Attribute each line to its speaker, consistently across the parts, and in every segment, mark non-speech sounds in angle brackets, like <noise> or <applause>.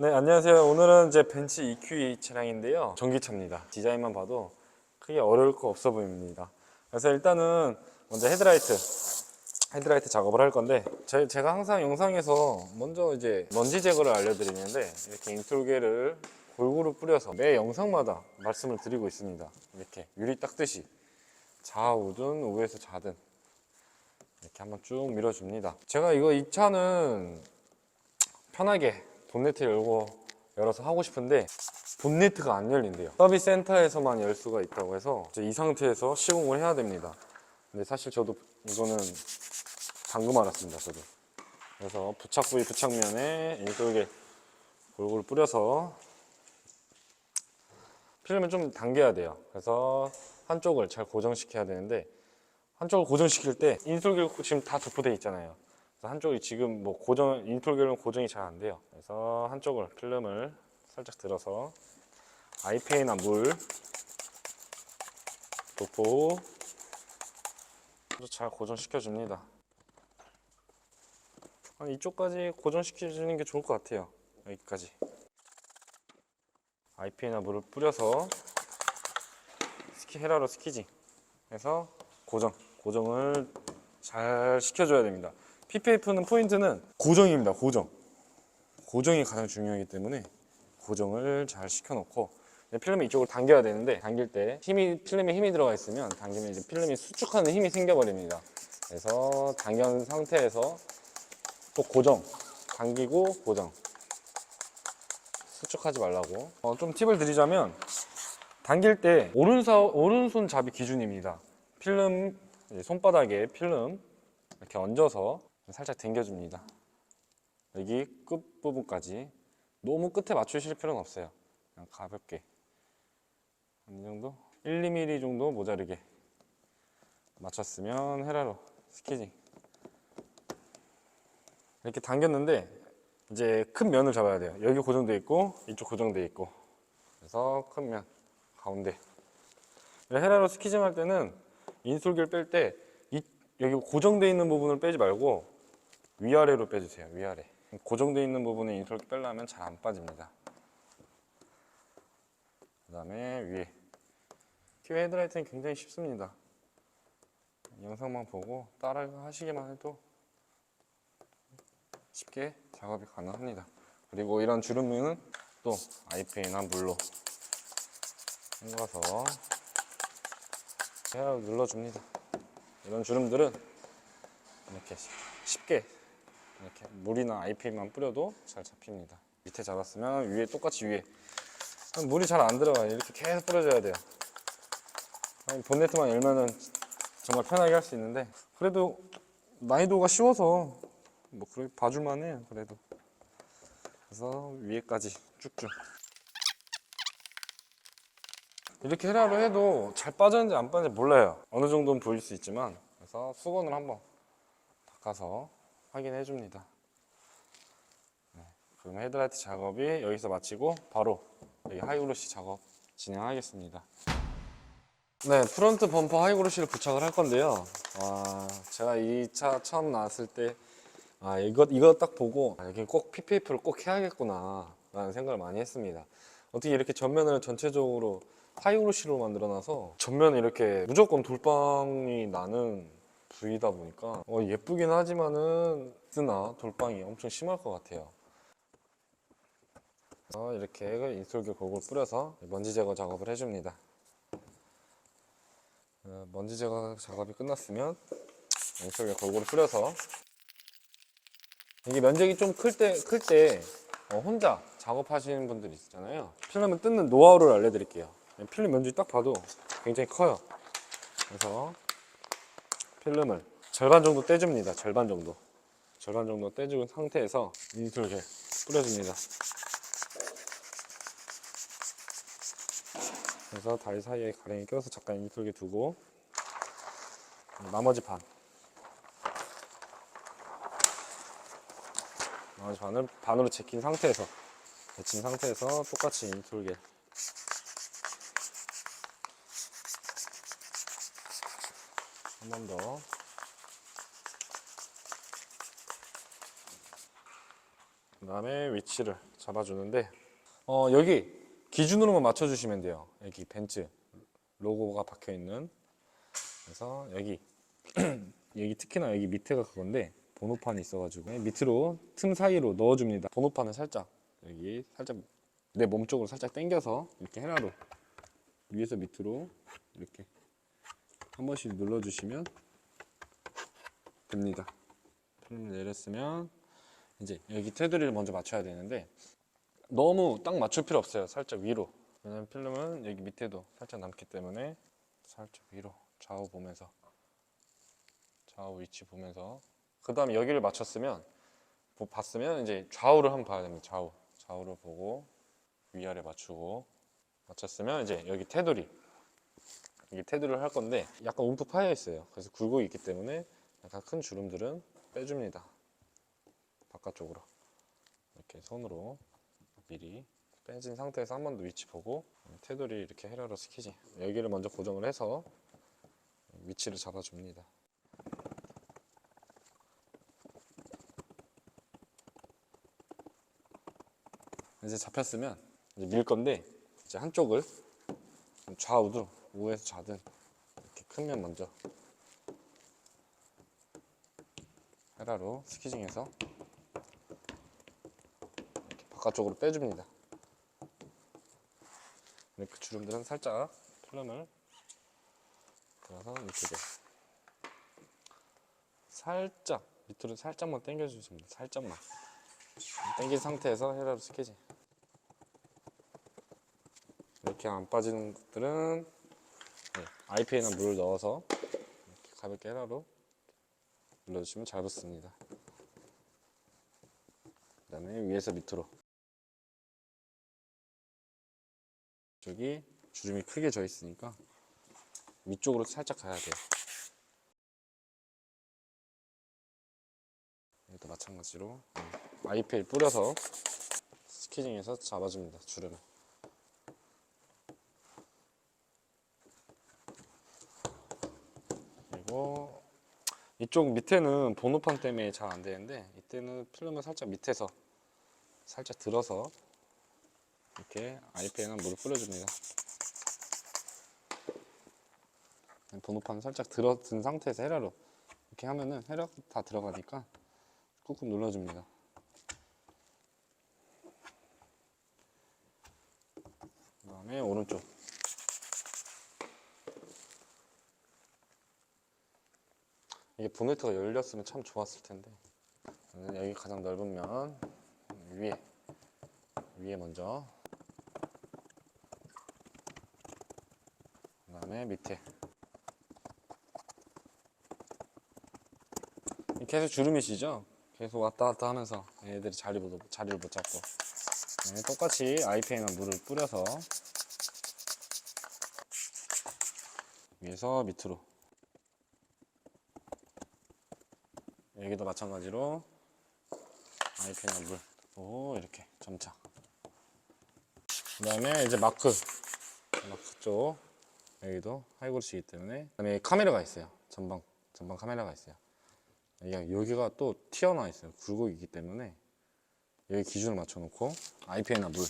Speaker 1: 네, 안녕하세요. 오늘은 제 벤츠 EQE 차량인데요. 전기차입니다. 디자인만 봐도 크게 어려울 거 없어 보입니다. 그래서 일단은 먼저 헤드라이트, 헤드라이트 작업을 할 건데 제, 제가 항상 영상에서 먼저 이제 먼지 제거를 알려드리는데 이렇게 인솔계를 골고루 뿌려서 매 영상마다 말씀을 드리고 있습니다. 이렇게 유리 닦듯이 좌우든 우에서 좌든 이렇게 한번 쭉 밀어줍니다. 제가 이거 이 차는 편하게 본네트 열고 열어서 하고 싶은데 본네트가 안 열린대요. 서비스 센터에서만 열 수가 있다고 해서 이 상태에서 시공을 해야 됩니다. 근데 사실 저도 이거는 방금 알았습니다. 저도. 그래서 부착 부위 부착면에 인솔계 골고루 뿌려서 필름을 좀 당겨야 돼요. 그래서 한쪽을 잘 고정시켜야 되는데 한쪽을 고정시킬 때 인솔계 지금 다 도포돼 있잖아요. 그래서 한쪽이 지금 뭐 고정 인솔계는 고정이 잘 안 돼요. 그래서 한쪽을 필름을 살짝 들어서 아이페이나 물 도포 잘 고정시켜 줍니다. 이쪽까지 고정시켜 주는 게 좋을 것 같아요. 여기까지 아이페이나 물을 뿌려서 스키 헤라로 스키징 해서 고정 고정을 잘 시켜줘야 됩니다. PPF는 포인트는 고정입니다. 고정. 고정이 가장 중요하기 때문에 고정을 잘 시켜놓고 필름이 이쪽으로 당겨야 되는데 당길 때 힘이 필름에 힘이 들어가 있으면 당기면 이제 필름이 수축하는 힘이 생겨버립니다. 그래서 당겨 상태에서 또 고정 당기고 고정 수축하지 말라고 어, 좀 팁을 드리자면 당길 때 오른사, 오른손 잡이 기준입니다. 필름 손바닥에 필름 이렇게 얹어서 살짝 당겨줍니다. 여기 끝 부분까지 너무 끝에 맞추실 필요는 없어요. 그냥 가볍게 이 정도 1, 2mm 정도 모자르게 맞췄으면 헤라로 스키징 이렇게 당겼는데 이제 큰 면을 잡아야 돼요. 여기 고정돼 있고 이쪽 고정돼 있고 그래서 큰 면 가운데 헤라로 스키징 할 때는 인솔기를 뺄 때 여기 고정돼 있는 부분을 빼지 말고 위아래로 빼주세요. 위아래. 고정돼 있는 부분에 인솔기 빼려면 잘 안 빠집니다. 그 다음에 위에. 큐 헤드라이트는 굉장히 쉽습니다. 영상만 보고 따라 하시기만 해도 쉽게 작업이 가능합니다. 그리고 이런 주름은 또 아이페이나 물로 헹궈서 헤어 눌러줍니다. 이런 주름들은 이렇게 쉽게 물이나 아이페이만 뿌려도 잘 잡힙니다. 밑에 잡았으면 위에 똑같이 위에 물이 잘 안 들어가요. 이렇게 계속 뿌려줘야 돼요. 본네트만 열면은 정말 편하게 할 수 있는데 그래도 난이도가 쉬워서 뭐 그래 봐줄만 해요. 그래도 그래서 위에까지 쭉쭉 이렇게 헤라로 해도 잘 빠졌는지 안 빠졌는지 몰라요. 어느 정도는 보일 수 있지만 그래서 수건을 한번 닦아서 확인해 줍니다. 네, 그럼 헤드라이트 작업이 여기서 마치고 바로 여기 하이그로시 작업 진행하겠습니다. 네, 프론트 범퍼 하이그로시를 부착을 할 건데요. 와, 제가 이 차 처음 나왔을 때 아, 이거, 이거 딱 보고 아, 여기 꼭 PPF를 꼭 해야겠구나 라는 생각을 많이 했습니다. 어떻게 이렇게 전면을 전체적으로 하이그로시로 만들어놔서 전면에 이렇게 무조건 돌빵이 나는 부위다 보니까 어, 예쁘긴 하지만은 쓰나 돌빵이 엄청 심할 것 같아요. 어, 이렇게 인솔기 골고루 뿌려서 먼지 제거 작업을 해줍니다. 어, 먼지 제거 작업이 끝났으면 인솔기 골고루 뿌려서 이게 면적이 좀클때 클때 혼자 작업하시는 분들 있잖아요. 필름을 뜯는 노하우를 알려드릴게요. 필름 면적이 딱 봐도 굉장히 커요. 그래서 필름을 절반 정도 떼줍니다. 절반 정도. 절반 정도 떼준 상태에서 인솔게 뿌려줍니다. 그래서 다리 사이에 가랭이 껴서 잠깐 인솔게 두고 나머지 반 나머지 반을 반으로 제낀 상태에서 제친 상태에서 똑같이 인솔게 한 번 더. 그 다음에 위치를 잡아주는데 어, 여기 기준으로만 맞춰주시면 돼요. 여기 벤츠 로고가 박혀 있는 그래서 여기 <clears throat> 여기 특히나 여기 밑에가 그건데 번호판이 있어가지고 밑으로 틈 사이로 넣어줍니다. 번호판을 살짝 여기 살짝 내 몸 쪽으로 살짝 당겨서 이렇게 헤라로 위에서 밑으로 이렇게 한 번씩 눌러주시면 됩니다. 내렸으면 이제 여기 테두리를 먼저 맞춰야 되는데 너무 딱 맞출 필요 없어요. 살짝 위로. 왜냐면 필름은 여기 밑에도 살짝 남기 때문에 살짝 위로 좌우 보면서 좌우 위치 보면서 그 다음에 여기를 맞췄으면 뭐 봤으면 이제 좌우를 한번 봐야 됩니다. 좌우 좌우를 보고 위아래 맞추고 맞췄으면 이제 여기 테두리 이게 테두리를 할 건데 약간 움푹 파여 있어요. 그래서 굴곡이 있기 때문에 약간 큰 주름들은 빼줍니다. 바깥쪽으로 이렇게 손으로 미리 빼진 상태에서 한 번 더 위치 보고 테두리 이렇게 헤라로 스키지 여기를 먼저 고정을 해서 위치를 잡아줍니다. 이제 잡혔으면 이제 밀 건데 이제 한쪽을 좌우도 우에서 좌든 이렇게 큰 면 먼저 헤라로 스키징해서 바깥쪽으로 빼줍니다. 이렇게 주름들은 살짝 필름을 들어서 이쪽에 살짝 밑으로 살짝만 당겨주시면 돼요. 살짝만 당긴 상태에서 헤라로 스키징 이렇게 안 빠지는 것들은 네, IPA나 물을 넣어서 가볍게 헤라로 눌러주시면 잘 붙습니다. 그 다음에 위에서 밑으로 저기 주름이 크게 져 있으니까 위쪽으로 살짝 가야 돼요. 여기도 마찬가지로 IPA 뿌려서 스키징에서 잡아줍니다. 주름을. 그리고 이쪽 밑에는 번호판 때문에 잘 안 되는데 이때는 필름을 살짝 밑에서 살짝 들어서 이렇게 아이패에는 물을 뿌려줍니다. 번호판 살짝 들어 든 상태에서 헤라로 이렇게 하면은 헤라 다 들어가니까 꾹꾹 눌러줍니다. 그 다음에 오른쪽 이게 보네트가 열렸으면 참 좋았을 텐데 여기 가장 넓은 면 위에 위에 먼저 다음에 밑에 계속 주름이시죠? 계속 왔다 갔다 하면서 얘들이 자리 못, 자리를 못 잡고 네, 똑같이 아이페이나 물을 뿌려서 위에서 밑으로 여기도 마찬가지로 아이펜이나 물 오, 이렇게 점차. 그 다음에 이제 마크. 마크 쪽. 여기도 하이골시이기 때문에. 그 다음에 카메라가 있어요. 전방, 전방 카메라가 있어요. 여기가, 또 튀어나와 있어요. 굴곡이기 때문에. 여기 기준을 맞춰놓고, 아이펜이나 물.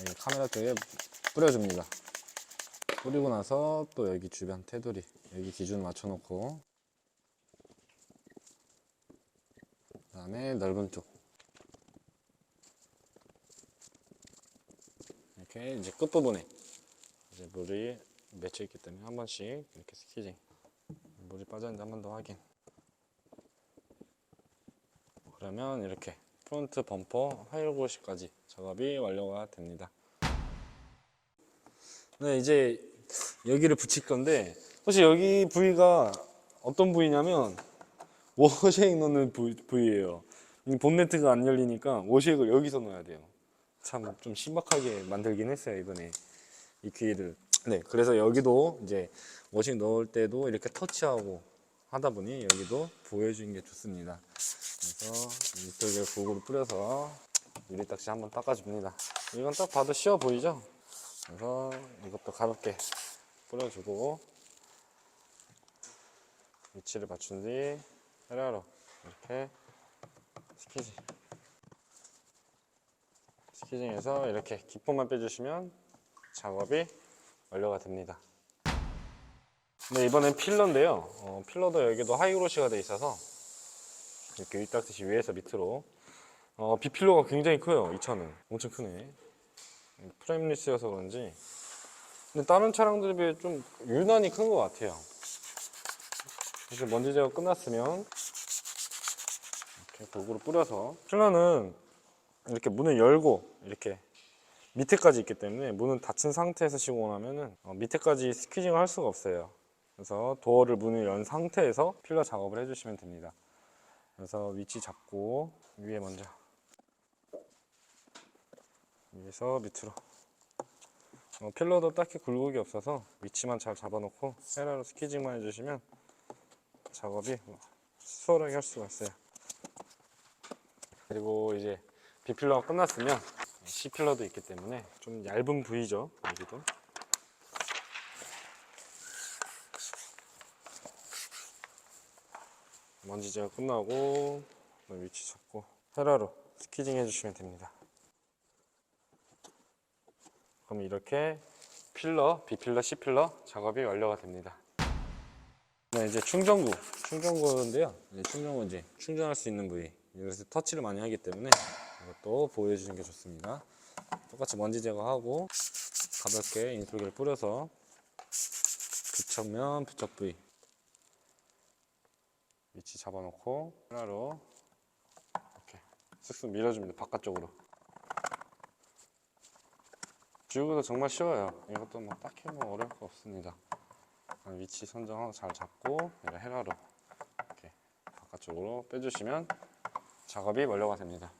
Speaker 1: 여기 카메라 쪽에 뿌려줍니다. 뿌리고 나서 또 여기 주변 테두리. 여기 기준을 맞춰놓고, 그 다음에 넓은 쪽 이렇게 이제 끝 부분에 이제 물이 맺혀 있기 때문에 한 번씩 이렇게 스키징 물이 빠졌는지 한번 더 확인. 그러면 이렇게 프론트 범퍼 하이로고시까지 작업이 완료가 됩니다. 네 이제 여기를 붙일 건데 혹시 여기 부위가 어떤 부위냐면 워쉐액 넣는 부, 부위예요. 이 본네트가 안 열리니까 워쉐액을 여기서 넣어야 돼요. 참 좀 신박하게 만들긴 했어요 이번에 이 기회를. 네, 그래서 여기도 이제 워쉐액 넣을 때도 이렇게 터치하고 하다 보니 여기도 보여주는 게 좋습니다. 그래서 이쪽에 고구를 뿌려서 유리딱지 한번 닦아줍니다. 이건 딱 봐도 쉬워 보이죠? 그래서 이것도 가볍게 뿌려주고 위치를 맞춘 뒤 헤라로 이렇게 스키지 스키징에서 이렇게 기포만 빼주시면 작업이 완료가 됩니다. 네, 이번엔 필러인데요. 어, 필러도 여기도 하이그로시가 돼 있어서 이렇게 일딱듯이 위에서 밑으로 어, 비필러가 굉장히 커요. 이 차는 엄청 크네. 프레임리스여서 그런지 근데 다른 차량들에 비해 좀 유난히 큰 것 같아요. 이렇게 먼지 제거 끝났으면 이렇게 도구로 뿌려서 필러는 이렇게 문을 열고 이렇게 밑에까지 있기 때문에 문은 닫힌 상태에서 시공을 하면은 어, 밑에까지 스퀴징을 할 수가 없어요. 그래서 도어를 문을 연 상태에서 필러 작업을 해주시면 됩니다. 그래서 위치 잡고 위에 먼저 위에서 밑으로 어, 필러도 딱히 굴곡이 없어서 위치만 잘 잡아놓고 헤라로 스퀴징만 해주시면 작업이 수월하게 할 수가 있어요. 그리고 이제 B필러가 끝났으면 C필러도 있기 때문에 좀 얇은 부위죠 여기도. 먼지 제거 끝나고 그다음에 위치 잡고 헤라로 스키징 해주시면 됩니다. 그럼 이렇게 필러, B필러, C필러 작업이 완료가 됩니다. 네, 이제 충전구. 충전구인데요. 이제 충전구 이제 충전할 수 있는 부위. 이것을 터치를 많이 하기 때문에 이것도 보여주는 게 좋습니다. 똑같이 먼지 제거하고 가볍게 인솔기를 뿌려서 부착면 부착 부위 위치 잡아놓고 하나로 이렇게 쓱쓱 밀어줍니다 바깥쪽으로. 지우기도 정말 쉬워요. 이것도 뭐 딱히 뭐 어려울 거 없습니다. 위치 선정하고 잘 잡고 헤라로 이렇게 바깥쪽으로 빼주시면 작업이 완료가 됩니다